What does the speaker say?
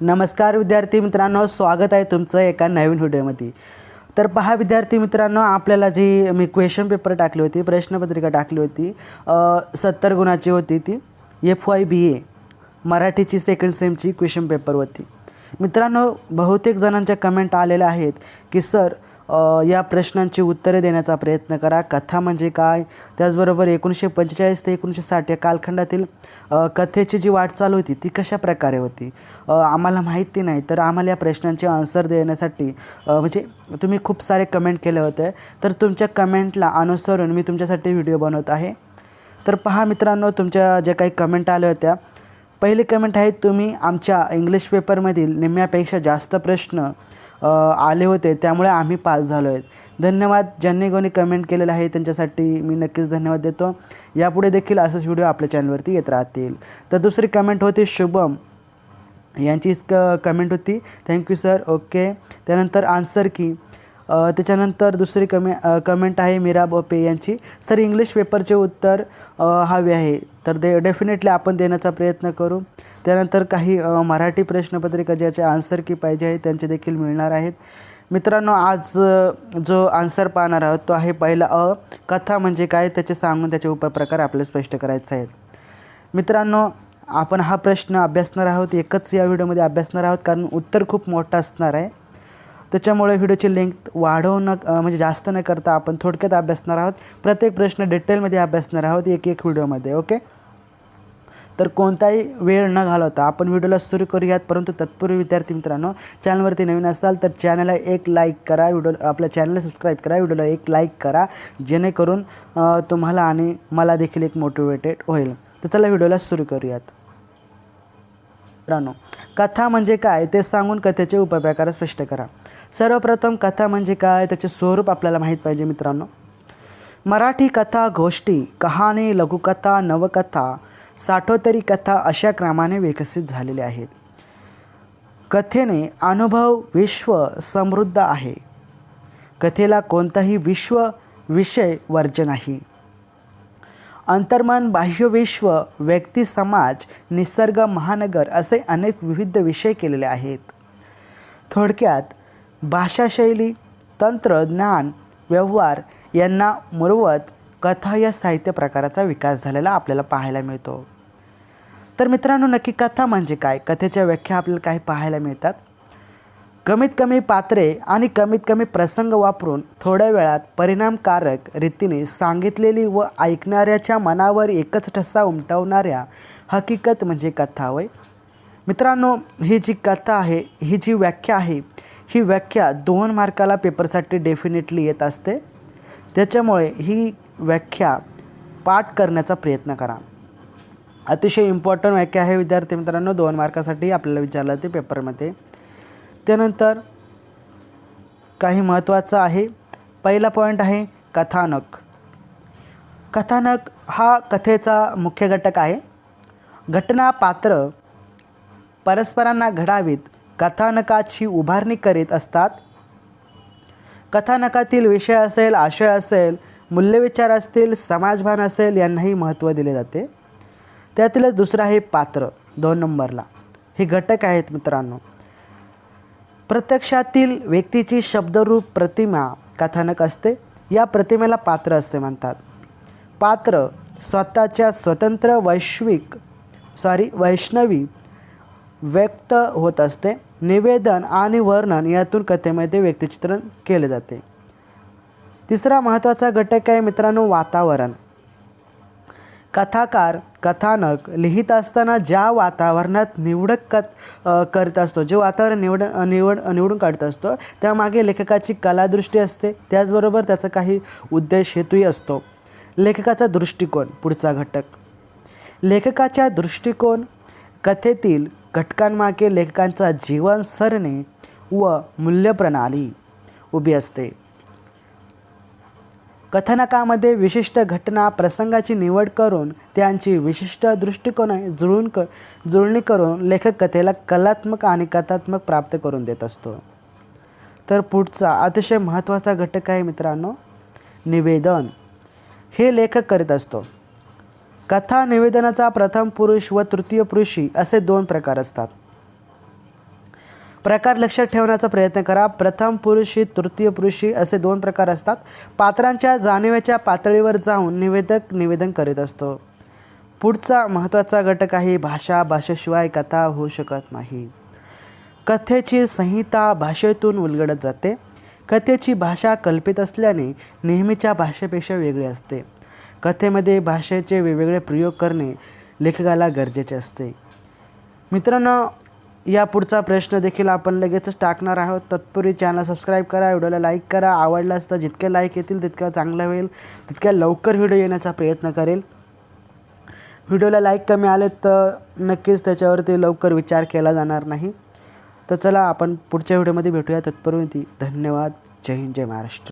नमस्कार विद्यार्थी मित्रांनो स्वागत आहे तुमचं एका नवीन व्हिडिओमध्ये. तर पहा विद्यार्थी मित्रांनो आपल्याला जी मी क्वेश्चन पेपर टाकली होती प्रश्नपत्रिका टाकली होती सत्तर गुणाची होती ती एफ वाय बी ए मराठीची सेकंड सेमची क्वेश्चन पेपर होती मित्रांनो बहुतेक जणांच्या कमेंट आलेल्या आहेत की सर या प्रश्नांची उत्तरे देण्याचा प्रयत्न करा. कथा म्हणजे काय? त्याचबरोबर एकोणीसशे पंचेचाळीस ते एकोणीसशे साठ या कालखंडातील कथेची जी वाटचाल होती ती कशा प्रकारे होती? आम्हाला माहिती नाही तर आम्हाला या प्रश्नांचे आन्सर देण्यासाठी म्हणजे तुम्ही खूप सारे कमेंट केले होते. तर तुमच्या कमेंटला अनुसरून मी तुमच्यासाठी व्हिडिओ बनवत आहे. तर पहा मित्रांनो तुमच्या ज्या काही कमेंट आल्या होत्या पहिली कमेंट आहे तुम्ही आमच्या इंग्लिश पेपरमधील निम्म्यापेक्षा जास्त प्रश्न आले होते. त्यामुळे आम्ही पास झालो आहेत धन्यवाद ज्यांनी कोणी कमेंट केलेलं आहे त्यांच्यासाठी मी नक्कीच धन्यवाद देतो. यापुढे देखील असंच व्हिडिओ आपल्या चॅनलवरती येत राहतील. तर दुसरी कमेंट होती शुभम. यांची क कमेंट होती. थँक्यू सर ओके त्यानंतर आन्सर की त्याच्यानंतर दुसरी कमे कमेंट आहे मीरा बोपे यांची. सर इंग्लिश पेपरचे उत्तर हवे आहे. तर दे डेफिनेटली आपण देण्याचा प्रयत्न करू. त्यानंतर काही मराठी प्रश्नपत्रिका ज्याचे आन्सर की पाहिजे आहे त्यांचे देखील मिळणार आहेत. मित्रांनो आज जो आन्सर पाहणार आहोत तो आहे पहिला अ कथा म्हणजे काय? त्याचे सांगून त्याचे उपप्रकार आपल्याला स्पष्ट करायचे आहेत. मित्रांनो आपण हा प्रश्न अभ्यासणार आहोत. एकच या व्हिडिओमध्ये अभ्यासणार आहोत कारण उत्तर खूप मोठं असणार आहे. त्याच्यामुळे व्हिडिओची लेंथ वाढवणं म्हणजे जास्त न करता आपण थोडक्यात अभ्यासणार आहोत. प्रत्येक प्रश्न डिटेलमध्ये अभ्यासणार आहोत एक एक व्हिडिओमध्ये ओके? तर कोणताही वेळ न घालवता आपण व्हिडिओला सुरू करूयात. परंतु तत्पूर्वी विद्यार्थी मित्रांनो चॅनलवरती नवीन असाल तर चॅनलला एक लाईक करा व्हिडिओ आपल्या चॅनलला सबस्क्राईब करा व्हिडिओला एक लाईक करा जेणेकरून तुम्हाला आणि मला देखील एक मोटिवेटेड होईल. तर चला व्हिडिओला सुरू करूयात. मित्रांनो कथा म्हणजे काय ते सांगून कथेचे उपप्रकार स्पष्ट करा. सर्वप्रथम कथा म्हणजे काय? त्याचे स्वरूप आपल्याला माहीत पाहिजे मित्रांनो. मराठी कथा गोष्टी कहाणी लघुकथा नवकथा साठोतरी कथा अशा क्रमाने विकसित झालेल्या आहेत. कथेने अनुभव विश्व समृद्ध आहे. कथेला कोणताही विश्व विषय वर्ज नाही. अंतर्मन बाह्यविश्व व्यक्ती समाज निसर्ग महानगर असे अनेक विविध विषय केलेले आहेत. थोडक्यात भाषाशैली तंत्रज्ञान व्यवहार यांना मुरवत कथा या साहित्य प्रकाराचा विकास झालेला आपल्याला पाहायला मिळतो. तर मित्रांनो नक्की कथा म्हणजे काय? कथेच्या व्याख्या आपल्याला काही पाहायला मिळतात? कमीत कमी पात्रे आणि कमीत कमी प्रसंग वापरून थोड्या वेळात परिणामकारक रीतीने सांगितलेली व ऐकणाऱ्याच्या मनावर एकच ठसा उमटवणाऱ्या हकीकत म्हणजे कथा होय. मित्रांनो ही जी कथा आहे ही जी व्याख्या आहे ही व्याख्या दोन मार्काला पेपरसाठी डेफिनेटली येत असते. त्याच्यामुळे ही व्याख्या पाठ करण्याचा प्रयत्न करा. अतिशय इम्पॉर्टंट व्याख्या आहे विद्यार्थी मित्रांनो दोन मार्कासाठी आपल्याला विचारलं ते पेपरमध्ये. त्यानंतर काही महत्त्वाचं आहे. पहिला पॉईंट आहे कथानक. कथानक हा कथेचा मुख्य घटक आहे. घटना पात्र परस्परांना घडावीत कथानकाची उभारणी करीत असतात. कथानकातील विषय असेल आशय असेल मूल्यविचार असतील समाजभान असेल यांनाही महत्त्व दिले जाते. त्यातीलच दुसरं आहे पात्र दोन नंबरला. हे घटक आहेत मित्रांनो. प्रत्यक्षातील व्यक्तीची शब्दरूप प्रतिमा कथानक असते. या प्रतिमेला पात्र असे म्हणतात. पात्र स्वतःच्या स्वतंत्र वैश्विक सॉरी वैष्णवी व्यक्त होत असते. निवेदन आणि वर्णन यातून कथेमध्ये व्यक्तिचित्रण केले जाते. तिसरा महत्त्वाचा घटक आहे मित्रांनो वातावरण. कथाकार कथानक लिहित असताना ज्या वातावरणात निवडक कथ करत असतो जे वातावरण निवड निवड निवडून काढत असतो त्यामागे लेखकाची कलादृष्टी असते. त्याचबरोबर त्याचा काही उद्देश हेतूही असतो. लेखकाचा दृष्टिकोन पुढचा घटक. लेखकाच्या दृष्टिकोन कथेतील घटकांमागे लेखकांचा जीवन सरणी व मूल्यप्रणाली उभी असते. कथनकामध्ये विशिष्ट घटना प्रसंगाची निवड करून त्यांची विशिष्ट दृष्टिकोन जुळून क जुळणी करून लेखक कथेला कलात्मक आणि कथात्मक प्राप्त करून देत असतो. तर पुढचा अतिशय महत्त्वाचा घटक आहे मित्रांनो निवेदन. हे लेखक करीत असतो. कथा निवेदनाचा प्रथम पुरुष व तृतीय पुरुषी असे दोन प्रकार असतात. प्रकार लक्षात ठेवण्याचा प्रयत्न करा. प्रथम पुरुषी तृतीय पुरुषी असे दोन प्रकार असतात. पात्रांच्या जाणीवेच्या पातळीवर जाऊन निवेदक निवेदन करीत असतो. पुढचा महत्त्वाचा घटक आहे भाषा. भाषेशिवाय कथा होऊ शकत नाही. कथेची संहिता भाषेतून उलगडत जाते. कथेची भाषा कल्पित असल्याने नेहमीच्या भाषेपेक्षा वेगळी असते. कथेमध्ये भाषेचे वेगवेगळे प्रयोग करणे लेखकाला गरजेचे असते. मित्रांनो या पुढचा प्रश्न देखील आपण लगेचच टाकणार आहोत. तत्पूर्वी चॅनल सबस्क्राईब करा व्हिडिओला लाईक करा. आवडलास तर जितक्या लाईक येतील तितक्या चांगलं होईल. तितक्या लवकर व्हिडिओ येण्याचा प्रयत्न करेल. व्हिडिओला लाईक कमी आले तर नक्कीच त्याच्यावरती लवकर विचार केला जाणार नाही. तर चला आपण पुढच्या व्हिडिओमध्ये भेटूया. तत्पूर्वी धन्यवाद. जय हिंद जय महाराष्ट्र.